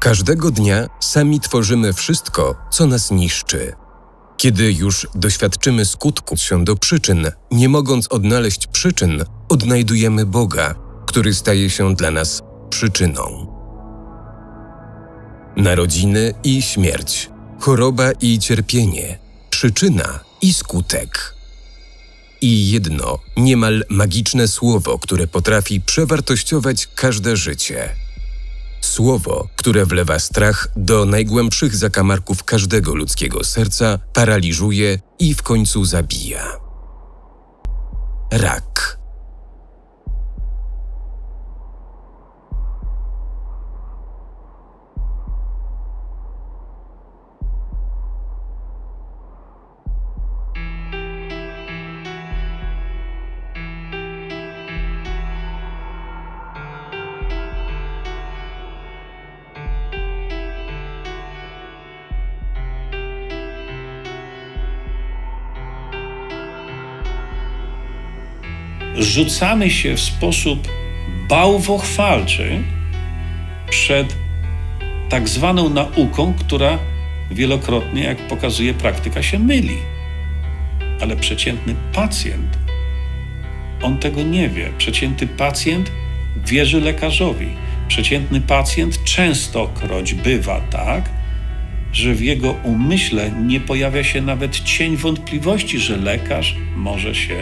Każdego dnia sami tworzymy wszystko, co nas niszczy. Kiedy już doświadczymy skutków się do przyczyn, nie mogąc odnaleźć przyczyn, odnajdujemy Boga, który staje się dla nas przyczyną. Narodziny i śmierć, choroba i cierpienie, przyczyna i skutek. I jedno, niemal magiczne słowo, które potrafi przewartościować każde życie. Słowo, które wlewa strach do najgłębszych zakamarków każdego ludzkiego serca, paraliżuje i w końcu zabija. Rak. Rzucamy się w sposób bałwochwalczy przed tak zwaną nauką, która wielokrotnie, jak pokazuje praktyka, się myli. Ale przeciętny pacjent, on tego nie wie. Przeciętny pacjent wierzy lekarzowi. Przeciętny pacjent częstokroć bywa tak, że w jego umyśle nie pojawia się nawet cień wątpliwości, że lekarz może się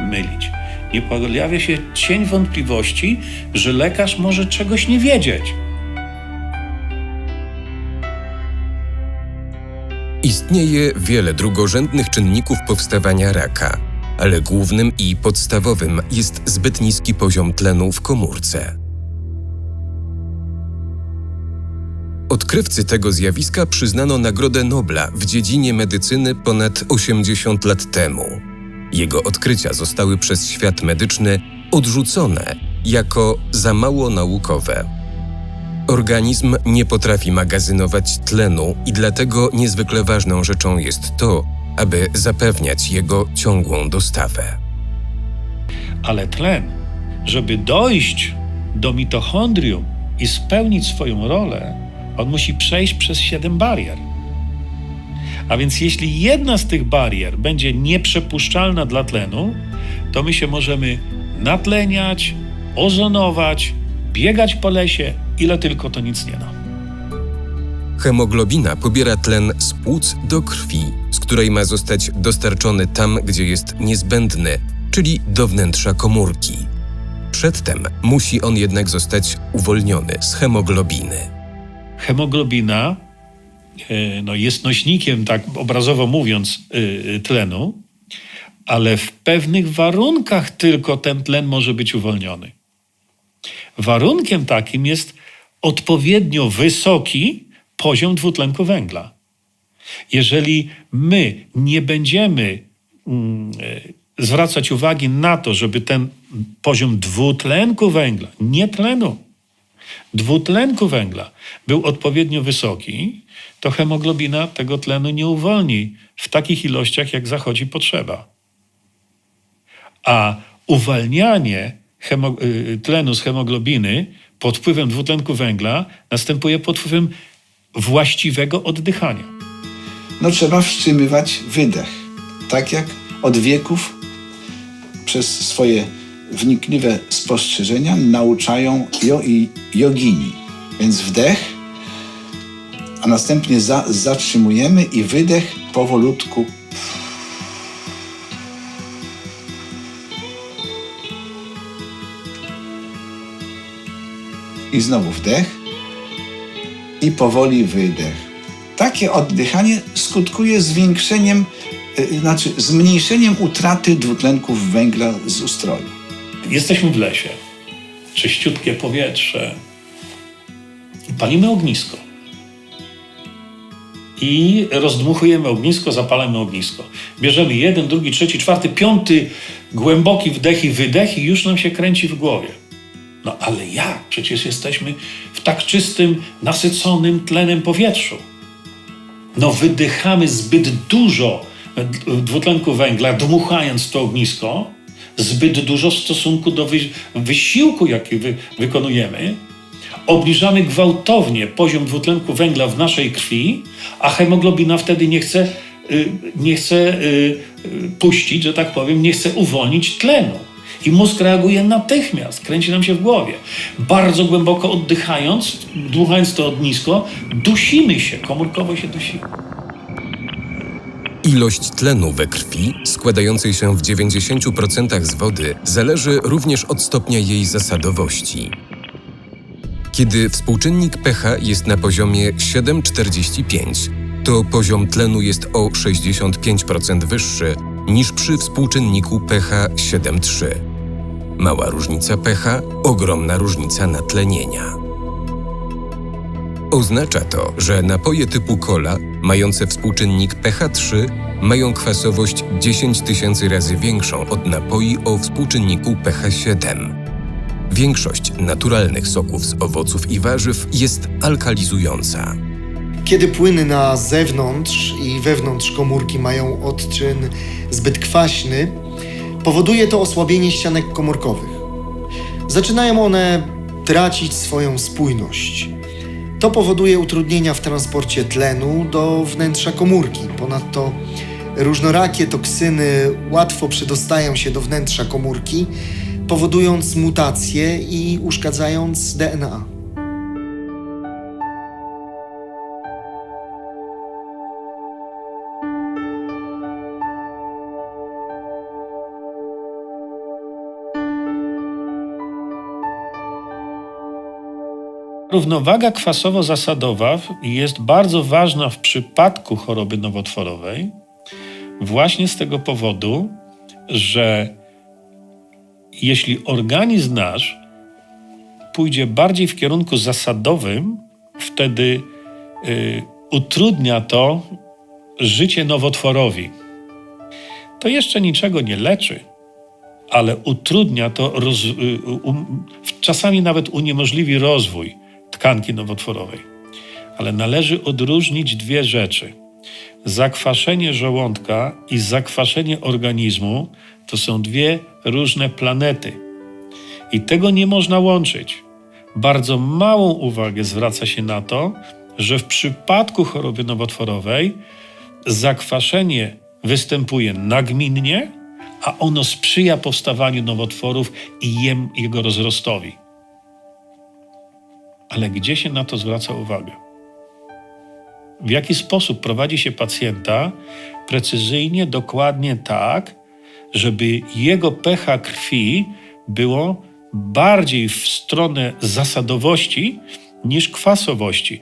mylić. Nie pojawia się cień wątpliwości, że lekarz może czegoś nie wiedzieć. Istnieje wiele drugorzędnych czynników powstawania raka, ale głównym i podstawowym jest zbyt niski poziom tlenu w komórce. Odkrywcy tego zjawiska przyznano Nagrodę Nobla w dziedzinie medycyny ponad 80 lat temu. Jego odkrycia zostały przez świat medyczny odrzucone jako za mało naukowe. Organizm nie potrafi magazynować tlenu i dlatego niezwykle ważną rzeczą jest to, aby zapewniać jego ciągłą dostawę. Ale tlen, żeby dojść do mitochondrium i spełnić swoją rolę, on musi przejść przez siedem barier. A więc jeśli jedna z tych barier będzie nieprzepuszczalna dla tlenu, to my się możemy natleniać, ozonować, biegać po lesie, ile tylko to nic nie da. Hemoglobina pobiera tlen z płuc do krwi, z której ma zostać dostarczony tam, gdzie jest niezbędny, czyli do wnętrza komórki. Przedtem musi on jednak zostać uwolniony z hemoglobiny. Hemoglobina no, jest nośnikiem, tak obrazowo mówiąc, y, tlenu, ale w pewnych warunkach tylko ten tlen może być uwolniony. Warunkiem takim jest odpowiednio wysoki poziom dwutlenku węgla. Jeżeli my nie będziemy mm, e, zwracać uwagi na to, żeby ten poziom dwutlenku węgla, nie tlenu, dwutlenku węgla był odpowiednio wysoki, to hemoglobina tego tlenu nie uwolni w takich ilościach, jak zachodzi potrzeba. A uwalnianie y, tlenu z hemoglobiny pod wpływem dwutlenku węgla następuje pod wpływem właściwego oddychania. No trzeba wstrzymywać wydech. Tak jak od wieków przez swoje wnikliwe spostrzeżenia nauczają jo i jogini. Więc wdech, a następnie za, zatrzymujemy i wydech powolutku. I znowu wdech i powoli wydech. Takie oddychanie skutkuje zwiększeniem, y, znaczy zmniejszeniem utraty dwutlenków węgla z ustroju. Jesteśmy w lesie, czyściutkie powietrze, palimy ognisko. I rozdmuchujemy ognisko, zapalamy ognisko. Bierzemy jeden, drugi, trzeci, czwarty, piąty głęboki wdech i wydech i już nam się kręci w głowie. No ale jak? Przecież jesteśmy w tak czystym, nasyconym tlenem powietrzu. No wydychamy zbyt dużo dwutlenku węgla, dmuchając to ognisko, zbyt dużo w stosunku do wy, wysiłku, jaki wy, wykonujemy. obniżamy gwałtownie poziom dwutlenku węgla w naszej krwi, a hemoglobina wtedy nie chce, y, nie chce y, y, puścić, że tak powiem, nie chce uwolnić tlenu. I mózg reaguje natychmiast, kręci nam się w głowie. Bardzo głęboko oddychając, dmuchając to od nisko, dusimy się, komórkowo się dusimy. Ilość tlenu we krwi, składającej się w 90% z wody, zależy również od stopnia jej zasadowości. Kiedy współczynnik pH jest na poziomie 7,45, to poziom tlenu jest o 65% wyższy niż przy współczynniku pH 7,3. Mała różnica pH, ogromna różnica natlenienia. Oznacza to, że napoje typu cola, mające współczynnik pH 3, mają kwasowość 10 tysięcy razy większą od napoi o współczynniku pH 7. Większość naturalnych soków z owoców i warzyw jest alkalizująca. Kiedy płyny na zewnątrz i wewnątrz komórki mają odczyn zbyt kwaśny, powoduje to osłabienie ścianek komórkowych. Zaczynają one tracić swoją spójność. To powoduje utrudnienia w transporcie tlenu do wnętrza komórki. Ponadto różnorakie toksyny łatwo przedostają się do wnętrza komórki, powodując mutacje i uszkadzając DNA. Równowaga kwasowo-zasadowa jest bardzo ważna w przypadku choroby nowotworowej, właśnie z tego powodu, że jeśli organizm nasz pójdzie bardziej w kierunku zasadowym, wtedy y, utrudnia to życie nowotworowi. To jeszcze niczego nie leczy, ale utrudnia to, roz, y, um, czasami nawet uniemożliwi rozwój tkanki nowotworowej. Ale należy odróżnić dwie rzeczy. Zakwaszenie żołądka i zakwaszenie organizmu to są dwie różne planety. I tego nie można łączyć. Bardzo małą uwagę zwraca się na to, że w przypadku choroby nowotworowej zakwaszenie występuje nagminnie, a ono sprzyja powstawaniu nowotworów i jego rozrostowi. Ale gdzie się na to zwraca uwagę? W jaki sposób prowadzi się pacjenta precyzyjnie, dokładnie tak, żeby jego pH krwi było bardziej w stronę zasadowości niż kwasowości.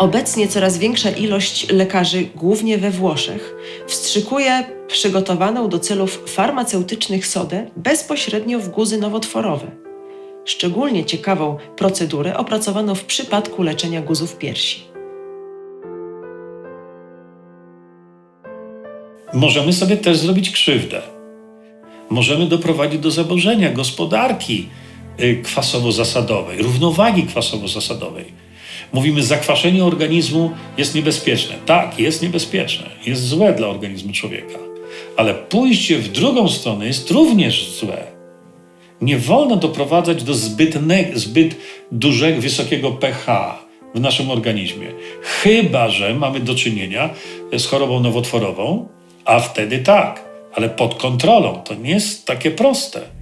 Obecnie coraz większa ilość lekarzy, głównie we Włoszech, wstrzykuje przygotowaną do celów farmaceutycznych sodę bezpośrednio w guzy nowotworowe. Szczególnie ciekawą procedurę opracowano w przypadku leczenia guzów piersi. Możemy sobie też zrobić krzywdę. Możemy doprowadzić do zaburzenia gospodarki y, kwasowo-zasadowej, równowagi kwasowo-zasadowej. Mówimy, zakwaszenie organizmu jest niebezpieczne. Tak, jest niebezpieczne, jest złe dla organizmu człowieka. Ale pójście w drugą stronę jest również złe. Nie wolno doprowadzać do zbytne, zbyt dużego, wysokiego pH w naszym organizmie. Chyba, że mamy do czynienia z chorobą nowotworową, a wtedy tak, ale pod kontrolą. To nie jest takie proste.